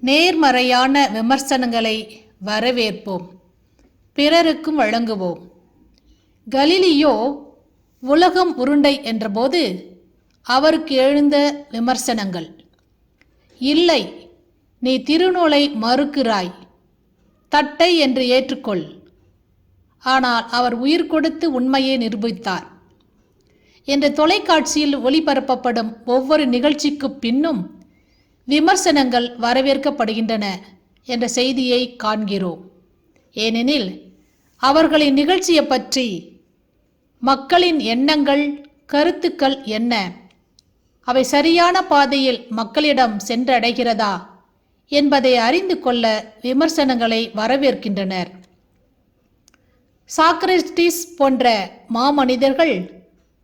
நேர்மறையான விமர்சனங்களை வரவேற்போம். பிறருக்கும் வழங்குவோம். கலிலியோ உலகம் உருண்டை என்றபோது அவருக்கு எழுந்த விமர்சனங்கள். இல்லை நீ திருநூலை மறுக்கிறாய். தட்டை என்று ஏற்றுக்கொள். ஆனால் அவர் உயிர் கொடுத்து உண்மையை நிரூபித்தார். என்ற தொலைக்காட்சியில் ஒளிபரப்பப்படும் ஒவ்வொரு நிகழ்ச்சிக்கு பின்னும் விமர்சனங்கள் வரவேற்கப்படுகின்றன என்ற செய்தியை காண்கிறோம். ஏனெனில் அவர்களின் நிகழ்ச்சியை பற்றி மக்களின் எண்ணங்கள் கருத்துக்கள் என்ன? அவை சரியான பாதையில் மக்களிடம் சென்றடைகிறதா என்பதை அறிந்து கொள்ள விமர்சனங்களை வரவேற்கின்றனர். சாக்ரட்டிஸ் போன்ற மாமனிதர்கள்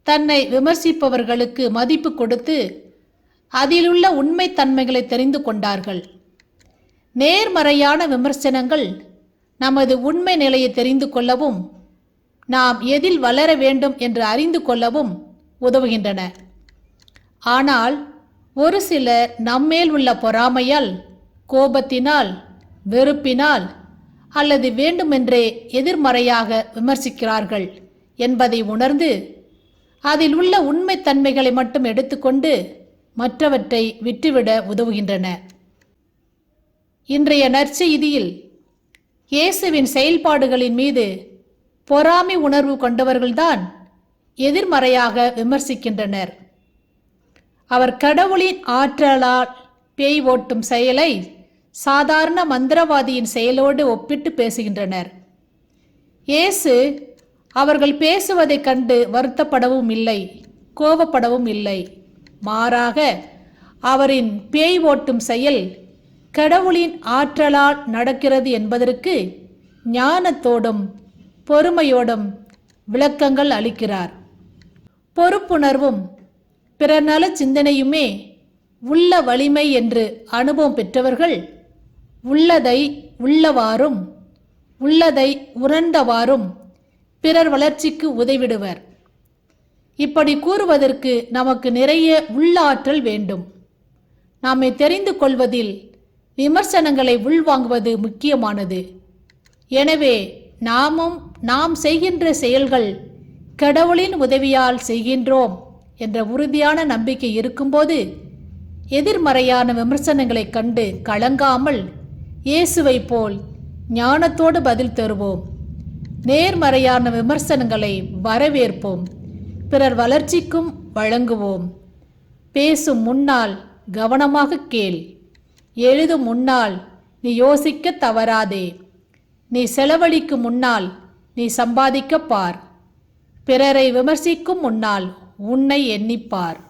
தன்னை விமர்சிப்பவர்களுக்கு மதிப்பு கொடுத்து அதிலுள்ள உண்மைத்தன்மைகளை தெரிந்து கொண்டார்கள். நேர்மறையான விமர்சனங்கள் நமது உண்மை நிலையை தெரிந்து கொள்ளவும் நாம் எதில் வளர வேண்டும் என்று அறிந்து கொள்ளவும் உதவுகின்றன. ஆனால் ஒரு சிலர் நம்மேல் உள்ள பொறாமையால் கோபத்தினால் வெறுப்பினால் அல்லது வேண்டுமென்றே எதிர்மறையாக விமர்சிக்கிறார்கள் என்பதை உணர்ந்து அதில் உள்ள உண்மைத்தன்மைகளை மட்டும் எடுத்துக்கொண்டு மற்றவற்றை விட்டுவிட உதவுகின்றன. இன்றைய நற்செய்தியில் இயேசுவின் செயல்பாடுகளின் மீது பொறாமை உணர்வு கொண்டவர்கள்தான் எதிர்மறையாக விமர்சிக்கின்றனர். அவர் கடவுளின் ஆற்றலால் பேய் ஓட்டும் செயலை சாதாரண மந்திரவாதியின் செயலோடு ஒப்பிட்டு பேசுகின்றனர். இயேசு அவர்கள் பேசுவதைக் கண்டு வருத்தப்படவும் இல்லை கோபப்படவும் இல்லை. மாறாக அவரின் பேய் ஓட்டும் செயல் கடவுளின் ஆற்றலால் நடக்கிறது என்பதற்கு ஞானத்தோடும் பொறுமையோடும் விளக்கங்கள் அளிக்கிறார். பொறுப்புணர்வும் பிறநல சிந்தனையுமே உள்ள வலிமை என்று அனுபவம் பெற்றவர்கள் உள்ளதை உள்ளவாறும் உள்ளதை உணர்ந்தவாறும் பிறர் வளர்ச்சிக்கு உதவிடுவர். இப்படி கூறுவதற்கு நமக்கு நிறைய உள்ளாற்றல் வேண்டும். நாமை தெரிந்து கொள்வதில் விமர்சனங்களை உள்வாங்குவது முக்கியமானது. எனவே நாமும் நாம் செய்கின்ற செயல்கள் கடவுளின் உதவியால் செய்கின்றோம் என்ற உறுதியான நம்பிக்கை இருக்கும்போது எதிர்மறையான விமர்சனங்களைக் கண்டு கலங்காமல் இயேசுவை போல் ஞானத்தோடு பதில் தருவோம். நேர்மறையான விமர்சனங்களை வரவேற்போம். பிறர் வளர்ச்சிக்கும் வழங்குவோம். பேசும் முன்னால் கவனமாக கேள். எழுதும் முன்னால் நீ யோசிக்க தவறாதே. நீ செலவழிக்கும் முன்னால் நீ சம்பாதிக்க பார். பிறரை விமர்சிக்கும் முன்னால் உன்னை எண்ணிப்பார்.